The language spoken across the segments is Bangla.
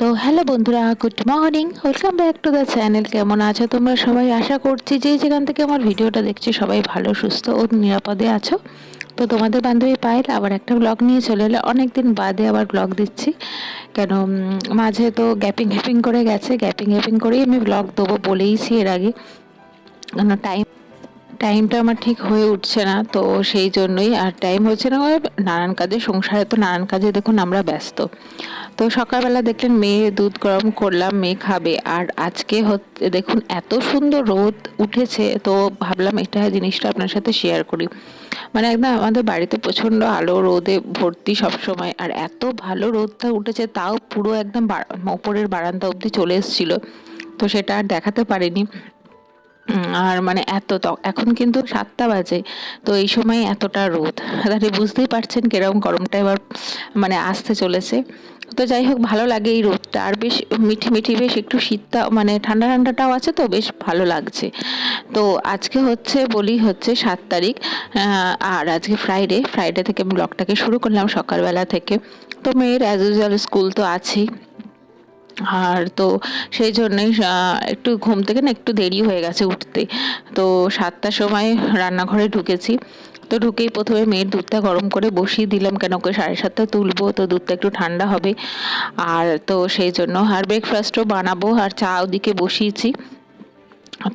তো হ্যালো বন্ধুরা, good morning. Welcome back to the channel কেমন আছো তোমরা সবাই? আশা করছি যে যেখান থেকে আমার ভিডিওটা দেখছি, সবাই ভালো, সুস্থ ও নিরাপদে আছো। তো তোমাদের বান্ধবী পায়েল আবার একটা ব্লগ নিয়ে চলে এলে। অনেক দিন বাদে আবার ব্লগ দিচ্ছি। কেন মাঝে তো গ্যাপিং গ্যাপিং করে গেছে। গ্যাপিং গ্যাপিং করেই আমি ব্লগ দেবো বলেইছি এর আগে। কেন টাইম টাইমটা আমার ঠিক হয়ে উঠছে না, তো সেই জন্যই আর টাইম হচ্ছে না। নানান কাজে, সংসারে তো নানান কাজে দেখুন আমরা ব্যস্ত। তো সকালবেলা দেখলেন মেয়ে দুধ গরম করলাম, মেয়ে খাবে। আর আজকে দেখুন, এত সুন্দর রোদ উঠেছে, তো ভাবলাম এটা জিনিসটা আপনার সাথে শেয়ার করি। মানে একদম আমাদের বাড়িতে প্রচণ্ড আলো, রোদে ভর্তি সব সময় আর এত ভালো রোদটা উঠেছে, তাও পুরো একদম ওপরের বারান্দা অবধি চলে এসেছিল। তো সেটা আর দেখাতে পারিনি। আর মানে এত এখন কিন্তু সাতটা বাজে, তো এই সময় এতটা রোদ। তাহলে বুঝতেই পারছেন কীরকম গরমটা এবার মানে আসতে চলেছে। তো যাই হোক, ভালো লাগে এই রোদটা। আর বেশ মিঠি মিঠি, বেশ একটু শীতটা মানে ঠান্ডা ঠান্ডাটাও আছে তো, বেশ ভালো লাগছে। তো আজকে হচ্ছে, বলি হচ্ছে সাত তারিখ আর আজকে ফ্রাইডে ফ্রাইডে থেকে ব্লগটাকে শুরু করলাম সকালবেলা থেকে। তো মেয়ের অ্যাজ ইউজুয়াল স্কুল তো আছেই। আর তো সেই জন্যই একটু ঘুম থেকে না একটু দেরি হয়ে গেছে উঠতে। তো সাতটার সময় রান্নাঘরে ঢুকেছি। তো ঢুকেই প্রথমে মেয়ের দুধটা গরম করে বসিয়ে দিলাম কেন ওকে সাড়ে সাতটা তুলবো তো দুধটা একটু ঠান্ডা হবে। আর তো সেই জন্য আর ব্রেকফাস্টও বানাবো আর চা ওদিকে বসিয়েছি।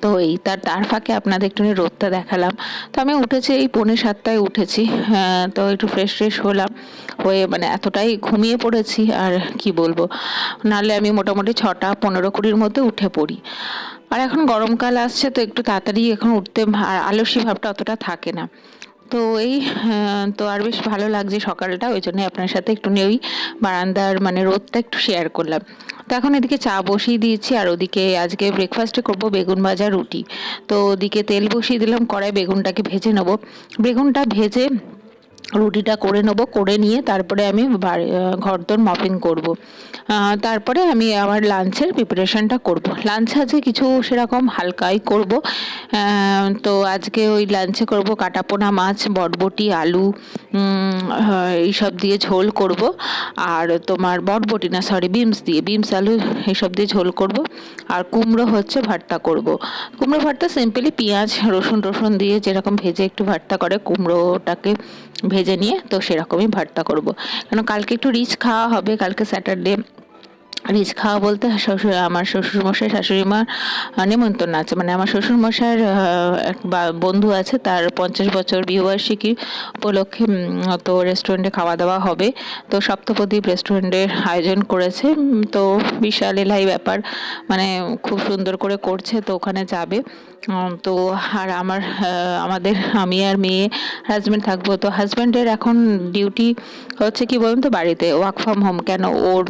তো এই তার তার ফাঁকে আপনাদের একটু রোদটা দেখালাম। তো আমি উঠেছি এই পৌনে সাতটায় উঠেছি। হ্যাঁ, তো একটু ফ্রেশ ফ্রেশ হলাম। হয়ে মানে এতটাই ঘুমিয়ে পড়েছি আর কি বলব। নাহলে আমি মোটামুটি ছটা পনেরো কুড়ির মধ্যে উঠে পড়ি। আর এখন গরমকাল আসছে তো একটু তাড়াতাড়ি এখন উঠতে আর আলসি ভাবটা অতটা থাকে না। তো এই তো আর বেশ ভালো লাগছে সকালটা, ওই জন্য আপনার সাথে একটু ওই বারান্দার মানে রোদটা একটু শেয়ার করলাম। তো এখন এদিকে চা বসিয়ে দিয়েছি, আর ওদিকে আজকে ব্রেকফাস্টে করব বেগুন ভাজা রুটি। তো ওদিকে তেল বসিয়ে দিলাম, কড়াই বেগুনটাকে ভেজে নেব। বেগুনটা ভেজে রুটিটা করে নেব, করে নিয়ে তারপরে আমি ঘরদোর মপিং করব। তারপরে আমি আমার লাঞ্চের প্রিপারেশনটা করব। লাঞ্চে আজকে কিছু সেরকম হালকাই করব। তো আজকে ওই লাঞ্চে করব কাটাপোনা মাছ, বটবটি, আলু এইসব দিয়ে ঝোল করব। আর তোমার বটবটি না সরি বিমস দিয়ে বিমস আলু এইসব দিয়ে ঝোল করব। আর কুমড়ো হচ্ছে ভর্তা করব। কুমড়ো ভর্তা সিম্পলি পেঁয়াজ, রসুন টসুন দিয়ে যেরকম ভেজে একটু ভর্তা করে, কুমড়োটাকে ভেজে নিয়ে তো সেরকমই ভর্তা করব। কেন কালকে একটু রিচ খাওয়া হবে কালকে স্যাটারডে রিচ খাওয়া বলতে শ্বশুর, আমার শ্বশুরমশাই শাশুড়ি মার নেমন্তন্ন আছে। মানে আমার শ্বশুরমশাইয়ের এক বন্ধু আছে, তার পঞ্চাশ বছর বিবার্ষিকী উপলক্ষে তো রেস্টুরেন্টে খাওয়া দাওয়া হবে। তো সপ্তপদীপ রেস্টুরেন্টের আয়োজন করেছে। তো বিশাল এলাই ব্যাপার মানে খুব সুন্দর করে করছে, তো ওখানে যাবে। তো আর আমার আমাদের, আমি আর মেয়ে হাজব্যান্ড থাকব। তো হাজব্যান্ডের এখন ডিউটি হচ্ছে কি বলুন তো, বাড়িতে ওয়ার্ক ফ্রম হোম কেন? ওর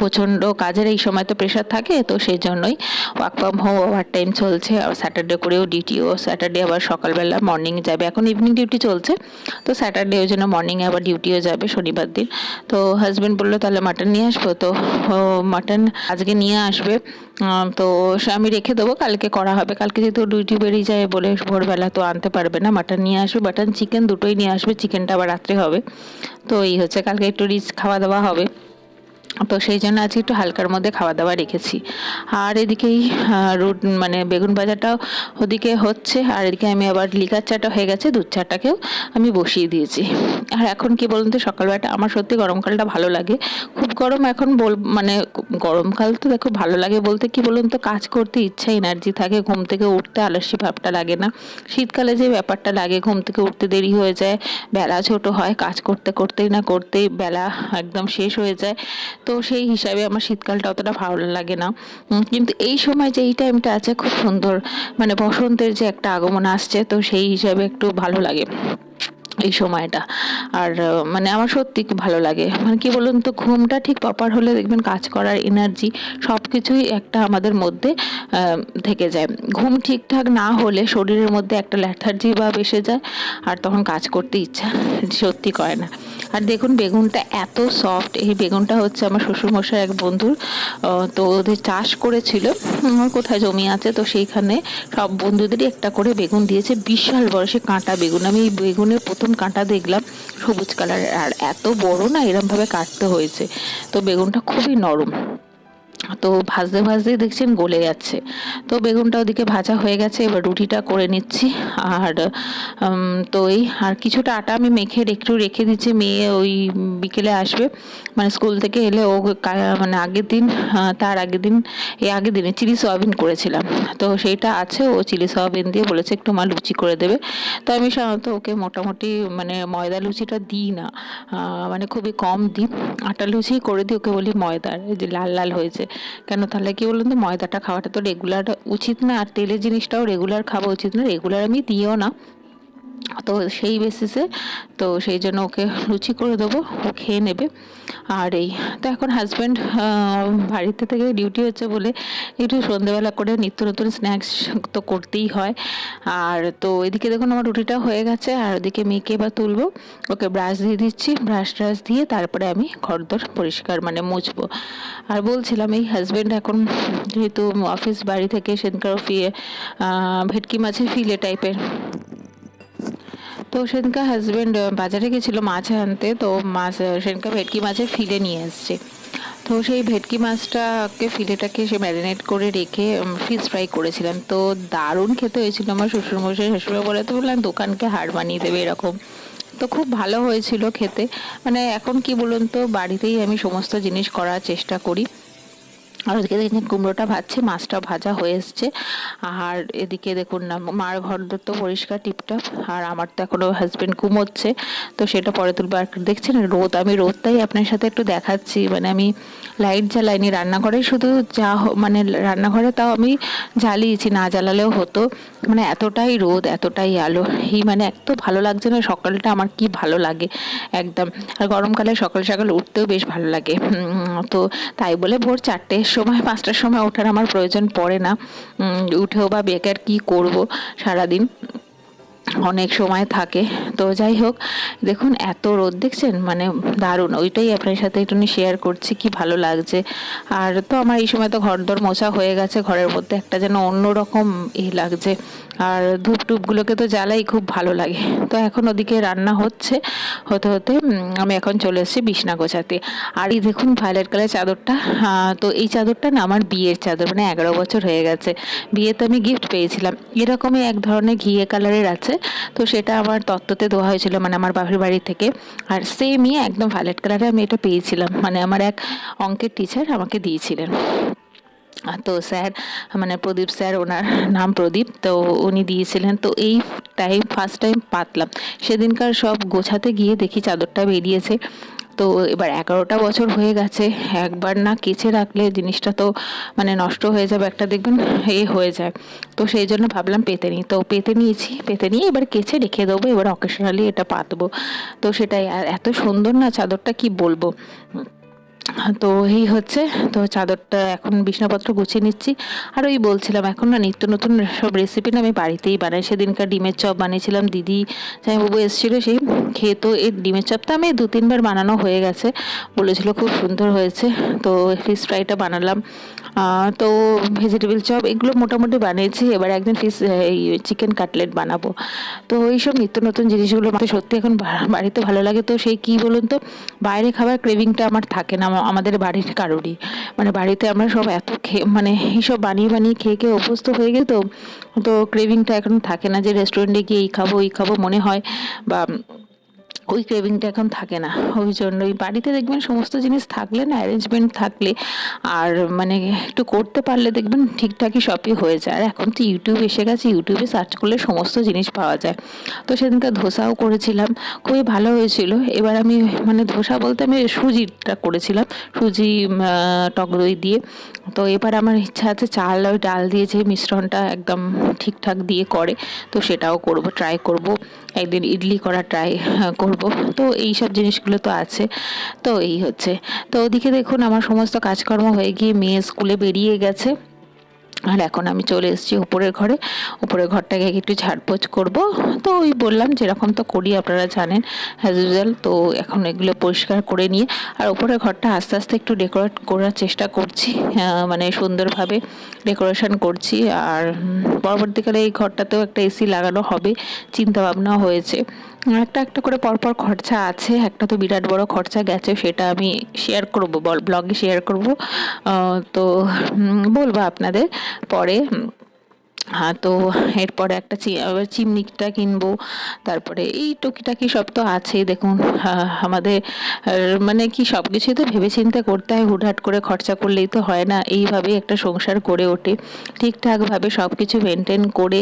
প্রচণ্ড কাজের এই সময় তো প্রেশার থাকে, তো সেই জন্যই work from home overtime চলছে। আর স্যাটারডে করেও ডিউটিও স্যাটারডে আবার সকালবেলা মর্নিং যাবে। এখন ইভিনিং ডিউটি চলছে, তো স্যাটারডে ওই জন্য মর্নিংয়ে আবার ডিউটিও যাবে শনিবার দিন। তো হাজব্যান্ড বলল, তাহলে মাটন নিয়ে আসব? তো মাটন আজকে নিয়ে আসবে। তো সে আমি রেখে দেবো, কালকে করা হবে। কালকে যেহেতু ডিউটি বেরিয়ে যায় বলে ভোরবেলা তো আনতে পারবে না মাটন নিয়ে আসবে। মাটন চিকেন দুটোই নিয়ে আসবে চিকেনটা আবার রাত্রে হবে। তো এই হচ্ছে, কালকে একটু রিচ খাওয়া দাওয়া হবে। তো সেই জন্য আজকে একটু হালকার মধ্যে খাওয়া দাওয়া রেখেছি। আর এদিকেই রুট মানে বেগুন ভাজাটাও ওদিকে হচ্ছে, আর এদিকে আমি আবার লিকার চাটা হয়ে গেছে, দুধ চাটাকেও আমি বসিয়ে দিয়েছি। আর এখন কি বলুন তো, সকালবেলাটা আমার সত্যি গরমকালটা ভালো লাগে। খুব গরম এখন বল মানে গরমকাল তো দেখো ভালো লাগে বলতে কি বলুন তো, কাজ করতে ইচ্ছা, এনার্জি থাকে, ঘুম থেকে উঠতে আলস্য ভাবটা লাগে না। শীতকালে যে ব্যাপারটা লাগে, ঘুম থেকে উঠতে দেরি হয়ে যায়, বেলা ছোট হয়, কাজ করতে করতেই না করতেই বেলা একদম শেষ হয়ে যায়। তো সেই হিসাবে আমার শীতকালটা অতটা ভালো লাগে না। কিন্তু এই সময় যে এই টাইমটা আছে খুব সুন্দর। মানে বসন্তের যে একটা আগমন আসছে, তো সেই হিসাবে একটু ভালো লাগে এই সময়টা। আর মানে আমার সত্যি ভালো লাগে। মানে কি বলুন তো, ঘুমটা ঠিক প্রপার হলে দেখবেন কাজ করার এনার্জি সব কিছুই একটা আমাদের মধ্যে থেকে যায়। ঘুম ঠিকঠাক না হলে শরীরের মধ্যে একটা ল্যাথার্জি ভাব এসে যায়, আর তখন কাজ করতে ইচ্ছা সত্যি করে না। আর দেখুন, বেগুনটা এত সফট এই বেগুনটা হচ্ছে আমার শ্বশুরমশাই এক বন্ধুর তো ওদের চাষ করেছিল কোথায় জমি আছে, তো সেইখানে সব বন্ধুদেরই একটা করে বেগুন দিয়েছে, বিশাল বড় সে কাঁটা বেগুন। আমি এই বেগুনের প্রথম কাঁটা দেখলাম সবুজ কালারের, আর এত বড় না, এরমভাবে কাটতে হয়েছে। তো বেগুনটা খুবই নরম। তো ভাজতে ভাজতে দেখছেন গলে যাচ্ছে। তো বেগুনটা ওদিকে ভাজা হয়ে গেছে, এবার রুটিটা করে নিচ্ছি। আর তো এই, আর কিছুটা আটা আমি মেখে একটু রেখে দিচ্ছি, মেয়ে ওই বিকেলে আসবে। মানে স্কুল থেকে এলে ও মানে আগের দিন তার আগের দিন এই আগের দিনে চিলি সয়াবিন করেছিলাম। তো সেইটা আছে, ও চিলি সয়াবিন দিয়ে বলেছে একটু মা লুচি করে দেবে। তো আমি সাধারণত ওকে মোটামুটি মানে ময়দা লুচিটা দিই না। মানে খুবই কম দিই। আটা লুচি করে দিই, ওকে বলি ময়দার যে লাল লাল হয়েছে। কেন তাহলে কি বলুন তো, ময়দাটা খাওয়াটা তো রেগুলার উচিত না, আর তেলের জিনিসটাও রেগুলার খাওয়া উচিত না রেগুলার আমি দিও না। তো সেই বেসিসে তো সেই জন্য ওকে লুচি করে দেবো, ও খেয়ে নেবে। আর এই, তো এখন হাজব্যান্ড বাড়িতে থেকে ডিউটি হচ্ছে বলে একটু সন্ধেবেলা করে নিত্য নতুন স্ন্যাক্স তো করতেই হয়। আর তো এদিকে দেখুন আমার রুটিটা হয়ে গেছে, আর ওদিকে মেয়েকে এবার তুলবো। ওকে ব্রাশ দিয়ে দিচ্ছি ব্রাশ ট্রাশ দিয়ে তারপরে আমি ঘরদোর পরিষ্কার মানে মুছবো। আর বলছিলাম এই হাজব্যান্ড এখন যেহেতু অফিস বাড়ি থেকে সেদিনকার ফিয়ে ভেটকি মাছের ফিলে টাইপের তো সেদিনকার হাজব্যান্ড বাজারে গেছিল মাছ আনতে, তো মাছ সেদিনকার ভেটকি মাছের ফিলে নিয়ে এসছে। তো সেই ভেটকি মাছটাকে, ফিলেটাকে সে ম্যারিনেট করে রেখে ফিশ ফ্রাই করেছিলাম। তো দারুণ খেতে হয়েছিল আমার শ্বশুরমশাই। শ্বশুর বলে, তো বললাম, দোকানকে হার বানিয়ে দেবে এরকম। তো খুব ভালো হয়েছিল খেতে। মানে এখন কি বলুন তো, বাড়িতেই আমি সমস্ত জিনিস করার চেষ্টা করি। আর ওদিকে দেখছেন কুমড়োটা ভাজছে মাছটা ভাজা হয়ে এসছে। আর এদিকে দেখুন না, মার ঘর তো পরিষ্কার টিপটপ, আর আমার তো এখনও হাজব্যান্ড ঘুমোচ্ছে, তো সেটা পরে তুলবো। আর দেখছেন রোদ, আমি রোদটাই আপনার সাথে একটু দেখাচ্ছি। মানে আমি লাইট জ্বালাইনি রান্নাঘরে শুধু যা মানে রান্নাঘরে তাও আমি জ্বালিয়েছি, না জ্বালালেও হতো। মানে এতটাই রোদ, এতটাই আলো, এই মানে এত ভালো লাগছে না সকালটা আমার কি ভালো লাগে, একদম। আর গরমকালে সকাল সকাল উঠতেও বেশ ভালো লাগে। তো তাই বলে ভোর চারটের সময়, পাঁচটার সময় ওঠার আমার প্রয়োজন পড়ে না। উঠেও বা বেকার কি করব সারাদিন? অনেক সময় থাকে। তো যাই হোক, দেখুন এত রোদ, দেখছেন? মানে দারুণ। ওইটাই আপনার সাথে একটু শেয়ার করছি, কি ভালো লাগছে। আর তো আমার এই সময় তো ঘর দর মোছা হয়ে গেছে, ঘরের মধ্যে একটা যেন অন্যরকম ই লাগছে। আর ধূপ টুপগুলোকে তো জ্বালাই খুব ভালো লাগে। তো এখন ওদিকে রান্না হচ্ছে। হতে হতে আমি এখন চলে এসেছি বিছনা গোছাতে। আর এই দেখুন ভায়োলেট কালার চাদরটা তো এই চাদরটা না আমার বিয়ের চাদর মানে এগারো বছর হয়ে গেছে। বিয়েতে আমি গিফট পেয়েছিলাম। এরকমই এক ধরনের ঘিয়ে কালারের আছে। তো সেটা আমার তত্ত্বতে দেওয়া হয়েছিল মানে আমার বাপের বাড়ি থেকে। আর সেমই একদম ভায়োলেট কালারে আমি এটা পেয়েছিলাম। মানে আমার এক অঙ্কের টিচার আমাকে দিয়েছিলেন। তো স্যার মানে প্রদীপ স্যার, ওনার নাম প্রদীপ, তো উনি দিয়েছিলেন। তো এই টাইম ফার্স্ট টাইম পাতলাম। সেদিনকার সব গোছাতে গিয়ে দেখি চাদরটা বেরিয়েছে। তো এবার এগারোটা বছর হয়ে গেছে, একবার না কেচে রাখলে জিনিসটা তো মানে নষ্ট হয়ে যাবে, একটা দেখবেন এ হয়ে যায়। তো সেই জন্য ভাবলাম পেতে নিই। তো পেতে নিয়েছি, পেতে নিয়ে এবার কেচে রেখে দেবো, এবার অকেশনালি এটা পাতবো। তো সেটাই, আর এত সুন্দর না চাদরটা কি বলব? তো এই হচ্ছে, তো চাদরটা এখন বিছনাপত্র গুছিয়ে নিচ্ছি। আর ওই বলছিলাম, এখন না নিত্য নতুন সব রেসিপি না আমি বাড়িতেই বানাই। সেদিনকার ডিমের চপ বানিয়েছিলাম, দিদি জামাইবাবু এসেছিল সেই খেয়ে তো এই ডিমের চপটা আমি দু তিনবার বানানো হয়ে গেছে। বলেছিল খুব সুন্দর হয়েছে, তো ফিশ ফ্রাইটা বানালাম। তো ভেজিটেবল চপ এগুলো মোটামুটি বানিয়েছি, এবার একদিন ফিশ এই চিকেন কাটলেট বানাবো। তো এইসব নিত্য নতুন জিনিসগুলো আমার সত্যি এখন বাড়িতে ভালো লাগে। তো সেই কি বলুন তো, বাইরে খাবার ক্রেভিংটা আমার থাকে না আমা- আমাদের বাড়ির কারোরই। মানে বাড়িতে আমরা সব এত খেয়ে মানে এইসব বানিয়ে বানিয়ে খেয়ে খেয়ে অভ্যস্ত হয়ে গেতো তো তো ক্রেভিংটা এখন থাকে না যে রেস্টুরেন্টে গিয়ে এই খাব এই খাব মনে হয় বা ওই ক্রেভিংটা এখন থাকে না। ওই জন্যই বাড়িতে দেখবেন সমস্ত জিনিস থাকলে না অ্যারেঞ্জমেন্ট থাকলে আর মানে একটু করতে পারলে দেখবেন ঠিকঠাকই সবই হয়ে যায়। আর এখন তো ইউটিউব এসে গেছে ইউটিউবে সার্চ করলে সমস্ত জিনিস পাওয়া যায়। তো সেদিনকার ধোসাও করেছিলাম, খুবই ভালো হয়েছিল। এবার আমি মানে ধোসা বলতে আমি সুজিটা করেছিলাম, সুজি টক দই দিয়ে। তো এবার আমার ইচ্ছা আছে চাল আর ডাল দিয়ে যে মিশ্রণটা একদম ঠিকঠাক দিয়ে করে, তো সেটাও করব ট্রাই করব। একদিন ইডলি করা ট্রাই করব। তো এই সব জিনিসগুলো তো আছে। তো এই হচ্ছে। তো ওদিকে দেখুন, আমার সমস্ত কাজকর্ম হয়ে গিয়ে মেয়ে স্কুলে বেরিয়ে গেছে। আর এখন আমি চলে এসেছি উপরের ঘরে। উপরের ঘরটাকে একটু ঝাড়পোছ করব। তো ওই বললাম, যেরকম তো করি, আপনারা জানেন অ্যাজ ইউজুয়াল তো এখন এগুলো পরিষ্কার করে নিয়ে, আর উপরের ঘরটা আস্তে আস্তে একটু ডেকোরেট করার চেষ্টা করছি। মানে সুন্দরভাবে ডেকোরেশন করছি। আর পরবর্তীকালে এই ঘরটাতেও একটা এসি লাগানো হবে চিন্তা ভাবনা হয়েছে। একটা একটা করে পরপর খরচা আছে, একটা তো বিরাট বড় খরচা গেছে, সেটা আমি শেয়ার করব ব্লগে শেয়ার করব। তো বলব আপনাদের, পরে তো এরপরে একটা চিমনিটা কিনবো। তারপরে এই টুকিটাকি সব তো আছেই, দেখুন আমাদের মানে কি সব কিছুই তো ভেবে চিন্তে করতে হয়, হুটহাট করে খরচা করলেই তো হয় না, এইভাবেই একটা সংসার করে ওঠে। ঠিকঠাকভাবে সব কিছু মেনটেন করে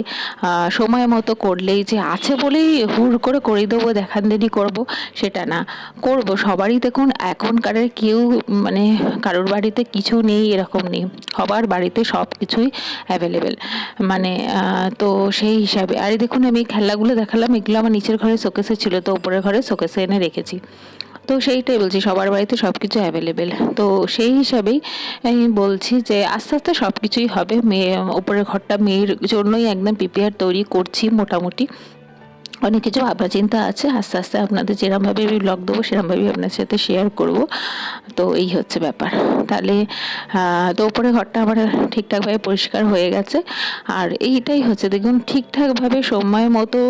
সময় মতো করলেই যে আছে বলেই হুড় করে করে দেবো দেখানদেনি করব, সেটা না। করব সবারই দেখুন, এখনকার কেউ মানে কারোর বাড়িতে কিছু নেই, এরকম নেই। সবার বাড়িতে সব কিছুই অ্যাভেলেবেল মানে তো সেই হিসাবে। আর দেখুন, আমি খেলাগুলো দেখালাম, এগুলো আমার নিচের ঘরে শোকেসে ছিল, তো উপরের ঘরে শোকেসে এনে রেখেছি। তো সেইটাই বলছি, সবার বাড়িতে সব কিছু অ্যাভেলেবেল তো সেই হিসাবেই আমি বলছি যে, আস্তে আস্তে সব কিছুই হবে। মেয়ে, উপরের ঘরটা মেয়ের জন্যই একদম প্রিপেয়ার তৈরি করছি মোটামুটি। অনেক কিছু ভাবনা চিন্তা আছে, আস্তে আস্তে আপনাদের যেরমভাবে আমি ব্লগ দেবো সেরমভাবেই আপনার সাথে শেয়ার করব। তো এই হচ্ছে ব্যাপার। তাহলে তো উপরে ঘরটা আমার ঠিকঠাকভাবে পরিষ্কার হয়ে গেছে। আর এইটাই হচ্ছে, দেখুন, ঠিকঠাকভাবে সময় মতো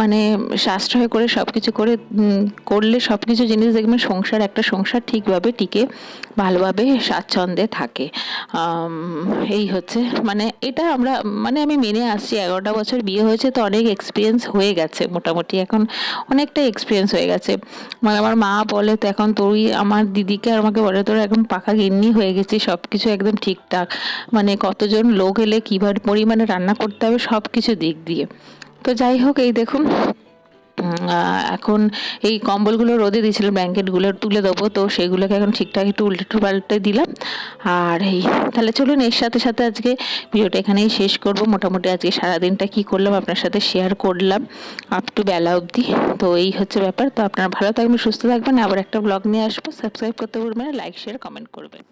মানে সাশ্রয় করে সব কিছু করে করলে সব কিছু জিনিস দেখবেন সংসার, একটা সংসার ঠিকভাবে টিকে, ভালোভাবে স্বাচ্ছন্দ্যে থাকে। এই হচ্ছে মানে এটা আমরা মানে আমি মেনে আসছি, এগারোটা বছর বিয়ে হয়েছে, তো অনেক এক্সপিরিয়েন্স হয়ে গেছে। মোটামুটি এখন অনেকটা এক্সপিরিয়েন্স হয়ে গেছে। মানে আমার মা বলে, তো এখন তুই আমার দিদিকে আর আমাকে বলে, তোর এখন পাকা গিন্নি হয়ে গেছি সব কিছু একদম ঠিকঠাক। মানে কতজন লোক এলে কীভাবে পরিমাণে রান্না করতে হবে সব কিছু দিক দিয়ে। তো যাই হোক, এই দেখুন এখন এই কম্বলগুলো রোদে দিয়েছিলাম, ব্ল্যাঙ্কেটগুলো তুলে দেবো, তো সেগুলোকে এখন ঠিকঠাক একটু উল্টে পাল্টে দিলাম। আর এই, তাহলে চলুন এর সাথে সাথে আজকে ভিডিওটা এখানেই শেষ করব। মোটামুটি আজকে সারাদিনটা কি করলাম আপনার সাথে শেয়ার করলাম আপ টু বেলা অবধি। তো এই হচ্ছে ব্যাপার, তো আপনারা ভালো থাকবেন, সুস্থ থাকবেন। আবার একটা ব্লগ নিয়ে আসব। সাবস্ক্রাইব করতে ভুলবেন লাইক শেয়ার কমেন্ট করবেন।